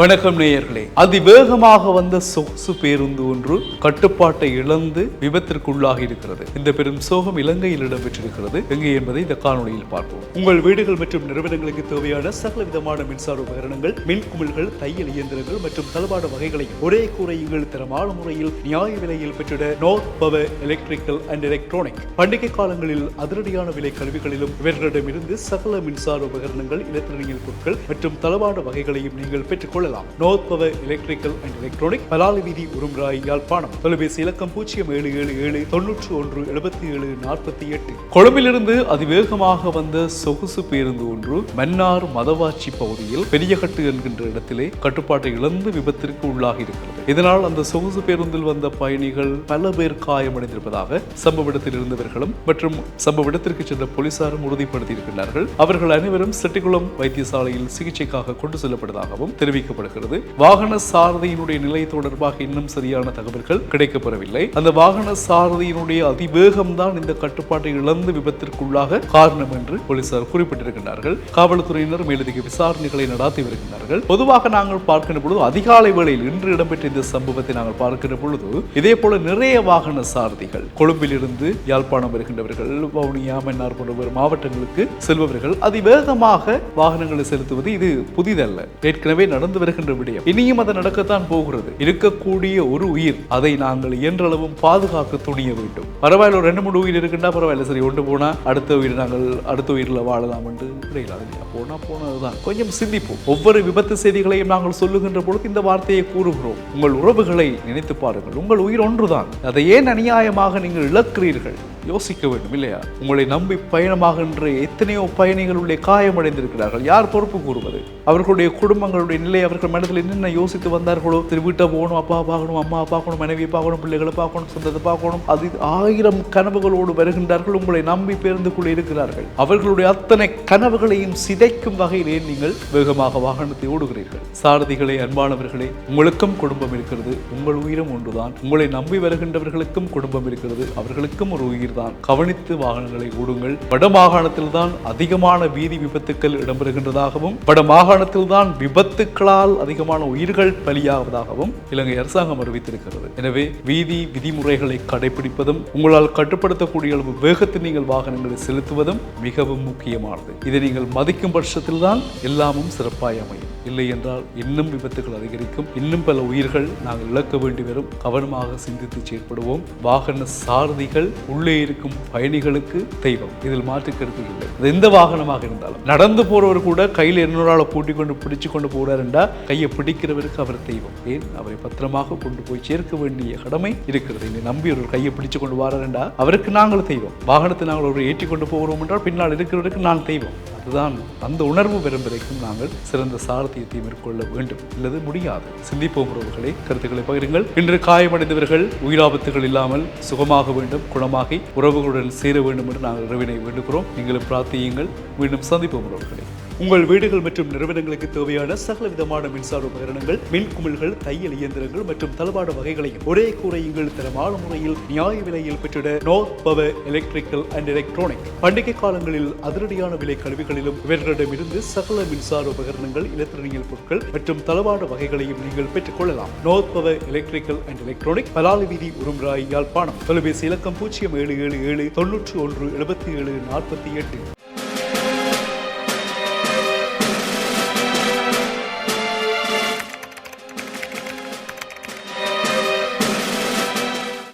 வணக்கம் நேயர்களே. அதிவேகமாக வந்த சொகுசு பேருந்து ஒன்று கட்டுப்பாட்டை இழந்து விபத்திற்குள்ளாகி இருக்கிறது. இந்த பெரும் சோகம் இலங்கையில் இடம்பெற்றிருக்கிறது. எங்கே என்பதை இந்த காணொலியில் பார்ப்போம். உங்கள் வீடுகள் மற்றும் நிறுவனங்களுக்கு தேவையான சகல விதமான மின்சார உபகரணங்கள் மின் குமிழ்கள் தையல் இயந்திரங்கள் மற்றும் தளபாட வகைகளை ஒரே கூரையில் தரமான முறையில் நியாய விலையில் பெற்றிட North Power Electrical and Electronic பண்டிகை காலங்களில் அதிரடியான விலை கல்விகளிலும் இவர்களிடமிருந்து சகல மின்சார உபகரணங்கள் இலத்திரனியல் பொருட்கள் மற்றும் தளவாட வகைகளையும் நீங்கள் பெற்றுக்கொள்ள கொள்ளலாம் north power electrical and electronic Palali வீதி உரும்ராய் யாழ்ப்பாணம். தொலைபேசி இலக்கம் பூஜ்ஜியம் ஏழு ஏழு ஏழு தொன்னூற்று ஒன்று எழுபத்தி ஏழு நாற்பத்தி எட்டு. கொழும்பிலிருந்து அதிவேகமாக வந்த சொகுசு பேருந்து ஒன்று மன்னார் மதவாச்சி பகுதியில் பெரியகட்டு என்கின்ற இடத்திலே கட்டுப்பாட்டை இழந்து விபத்திற்கு உள்ளாகி இருக்கிறது. இதனால் அந்த சொகுசு பேருந்தில் வந்த பயணிகள் பல பேர் காயமடைந்திருப்பதாக சம்பவ இடத்தில் இருந்தவர்களும் மற்றும் சம்பவ இடத்திற்கு சென்ற போலீசாரும் உறுதிப்படுத்தியிருக்கிறார்கள். அவர்கள் அனைவரும் செட்டிக்குளம் வைத்தியசாலையில் சிகிச்சைக்காக கொண்டு செல்லப்படுவதாகவும் தெரிவிக்கப்படுகிறது வாகன சாரதியினுடைய நிலை தொடர்பாக இன்னும் சரியான தகவல்கள் கிடைக்கப்பெறவில்லை. அந்த வாகன சாரதியினுடைய அதிவேகம் தான் இந்த கட்டுப்பாட்டை இழந்து விபத்திற்குள்ளாக காரணம் என்று போலீசார் குறிப்பிட்டிருக்கிறார்கள் காவல்துறையினர் மேலதிக விசாரணைகளை நடாத்தி வருகின்றார்கள். பொதுவாக நாங்கள் பார்க்கின்ற பொழுது அதிகாலை வேளையில் இன்று இடம்பெற்ற இந்த சம்பவத்தை நாங்கள் பார்க்கின்ற பொழுது இதே போல நிறைய வாகன சாரதிகள் கொழும்பிலிருந்து யாழ்ப்பாணம் வருகின்றவர்கள் வவுனியா மன்னார் போன்ற மாவட்டங்களுக்கு செல்பவர்கள் அதிவேகமாக வாகனங்களை செலுத்துவது இது புதிதல்ல. ஏற்கனவே நடந்து வருகின்ற விடயம். இனியும் அது நடக்கத்தான் போகிறது. இருக்கக்கூடிய ஒரு உயிர் அதை நாங்கள் இயன்றளவும் பாதுகாக்க துணிய வேண்டும். பரவாயில்ல ஒரு ரெண்டு மூணு உயிர் இருக்குன்னா பரவாயில்ல சரி ஒன்று போனா அடுத்த உயிர் நாங்கள் அடுத்த உயிரில் வாழலாம் என்று கிடையாது போனால் போனா போனதுதான். கொஞ்சம் சிந்திப்போம். ஒவ்வொரு விபத்து செய்திகளையும் நாங்கள் சொல்லுகின்ற பொழுது இந்த வார்த்தையை கூறுகிறோம். உங்கள் உறவுகளை நினைத்து பாருங்கள். உங்கள் உயிர் ஒன்றுதான். அதை ஏன் அநியாயமாக நீங்கள் இழக்கிறீர்கள்? யோசிக்க வேண்டும் இல்லையா? உங்களை நம்பி பயணமாகின்ற எத்தனையோ பயணிகள் உள்ளே காயமடைந்திருக்கிறார்கள். யார் பொறுப்பு கூறுவது? அவர்களுடைய குடும்பங்களுடைய நிலை அவர்கள் மனதில் என்னென்ன யோசித்து வந்தார்களோ திரு வீட்டை போகணும் அப்பா பார்க்கணும் அம்மா பார்க்கணும் மனைவியை பார்க்கணும் பிள்ளைகளை பார்க்கணும் சொந்தத்தை பார்க்கணும் அது ஆயிரம் கனவுகளோடு வருகின்றார்கள். உங்களை நம்பி பேருந்துக்குள்ளே இருக்கிறார்கள். அவர்களுடைய அத்தனை கனவுகளையும் சிதைக்கும் வகையிலே நீங்கள் வேகமாக வாகனத்தை ஓடுகிறீர்கள். சாரதிகளே அன்பானவர்களே உங்களுக்கும் குடும்பம் இருக்கிறது உங்கள் உயிரும் ஒன்றுதான். உங்களை நம்பி வருகின்றவர்களுக்கும் குடும்பம் இருக்கிறது அவர்களுக்கும் ஒரு உயிர் தான் கவனித்து வாகனங்களை ஓடுங்கள். வட மாகாணத்தில் தான் அதிகமான வீதி விபத்துக்கள் இடம்பெறுகின்றதாகவும் வட மாகாணத்தில் தான் விபத்துக்களால் அதிகமான உயிர்கள் பலியாவதாகவும் இலங்கை அரசாங்கம் அறிவித்திருக்கிறது. எனவே வீதி விதிமுறைகளை கடைபிடிப்பதும் உங்களால் கட்டுப்படுத்தக்கூடிய அளவு வேகத்தில் நீங்கள் வாகனங்களை செலுத்துவதும் மிகவும் முக்கியமானது. இதை நீங்கள் மதிக்கும் பட்சத்தில் தான் எல்லாமும் சிறப்பாய் அமையும். இல்லை என்றால் இன்னும் விபத்துகள் அதிகரிக்கும். இன்னும் பல உயிர்கள் நாங்கள் இழக்க வேண்டி வரும். கவனமாக சிந்தித்து செயற்படுவோம். வாகன சாரதிகள் உள்ளே இருக்கும் பயணிகளுக்கு தெய்வம். இதில் மாற்றுக்கருத்து இல்லை. அது எந்த வாகனமாக இருந்தாலும். நடந்து போறவர் கூட கையில் இன்னொரு கூட்டிக் கொண்டு பிடிச்சு கொண்டு போறார் என்றால் கையை பிடிக்கிறவருக்கு அவர் தெய்வம். ஏன்? அவரை பத்திரமாக கொண்டு போய் சேர்க்க வேண்டிய கடமை இருக்கிறது. என்னை நம்பி ஒரு கையை பிடிச்சு கொண்டு வாரார் என்றால் அவருக்கு நாங்கள் தெய்வம். வாகனத்தை நாங்கள் ஒரு ஏற்றி கொண்டு போகிறோம் என்றால் பின்னால் இருக்கிறவருக்கு நான் தெய்வம். அதுதான் அந்த உணர்வு பெறும் வரைக்கும் நாங்கள் சிறந்த சாரதியத்தை மேற்கொள்ள வேண்டும். இல்லது முடியாது. சிந்திப்போம் உறவுகளை. கருத்துக்களை பகிருங்கள். இன்று காயமடைந்தவர்கள் உயிராபத்துகள் இல்லாமல் சுகமாக வேண்டும் குணமாகி உறவுகளுடன் சேர வேண்டும் என்று நாங்கள் இறைவனை வேண்டுகிறோம். நீங்களும் பிரார்த்தியுங்கள். மீண்டும் சந்திப்போம் உறவுகளை. உங்கள் வீடுகள் மற்றும் நிறுவனங்களுக்கு தேவையான சகல விதமான மின்சார உபகரணங்கள் மின் குமிழ்கள் தையல் இயந்திரங்கள் மற்றும் தளவாட வகைகளையும் ஒரே கூறையுங்கள் தரமான முறையில் நியாய விலையில் பெற்றிட north power electrical and electronic பண்டிகை காலங்களில் அதிரடியான விலை கழிவுகளிலும் இவர்களிடமிருந்து சகல மின்சார உபகரணங்கள் இலத்திரனியல் பொருட்கள் மற்றும் தளவாட வகைகளையும் நீங்கள் பெற்றுக் கொள்ளலாம். North power electrical and electronic Palali வீதி உரும்ராய் யாழ்ப்பாணம் தொலைபேசி இலக்கம் பூஜ்ஜியம் ஏழு ஏழு ஏழு தொன்னூற்று ஒன்று எழுபத்தி ஏழு நாற்பத்தி எட்டு.